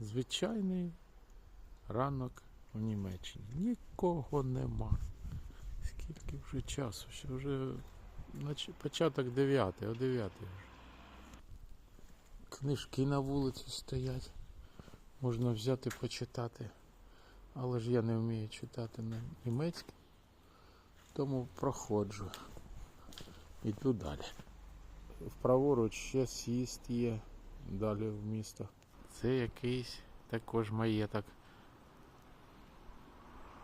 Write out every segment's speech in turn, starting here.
Звичайний ранок у Німеччині. Нікого нема. Скільки вже часу? Ще вже початок 9, о 9 вже. Книжки на вулиці стоять. Можна взяти почитати. Але ж я не вмію читати на німецькій. Тому проходжу. Іду далі. Вправоруч ще сіст є далі в місто. Це якийсь також маєток.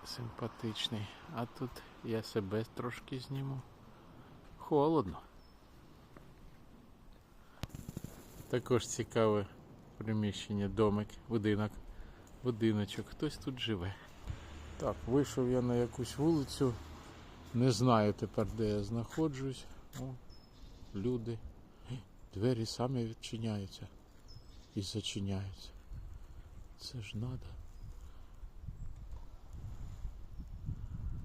Симпатичний. А тут я себе трошки зніму. Холодно. Також цікаве приміщення, домик, будинок, будиночок. Хтось тут живе. Так, вийшов я на якусь вулицю. Не знаю тепер, де я знаходжусь. О, люди. Двері самі відчиняються і зачиняються. Це ж надо.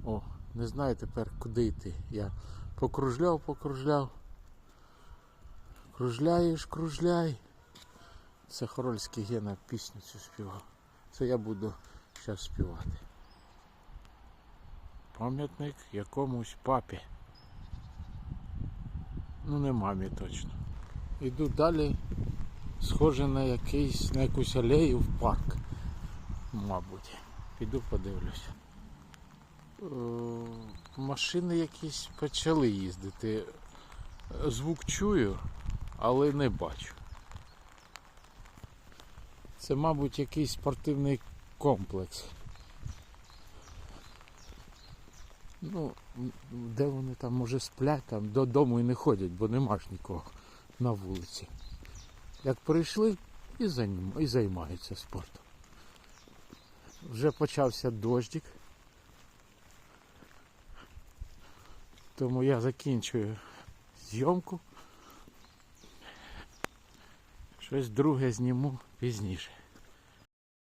О, не знаю тепер куди йти. Я покружляв, покружляв. Кружляєш, кружляй. Це Хорольський Гена пісню цю співав. Це я буду зараз співати. Пам'ятник якомусь папі. Ну не мамі точно. Іду далі, схоже на якийсь, на якусь алею в парк. Мабуть. Піду подивлюся. Е, Машини якісь почали їздити. Звук чую, але не бачу. Це, мабуть, якийсь спортивний комплекс. Ну, де вони там може сплять, там додому і не ходять, бо нема ж нікого на вулиці. Як прийшли і, займаються спортом. Вже почався дождик, Тому я закінчую зйомку. Щось друге зніму пізніше.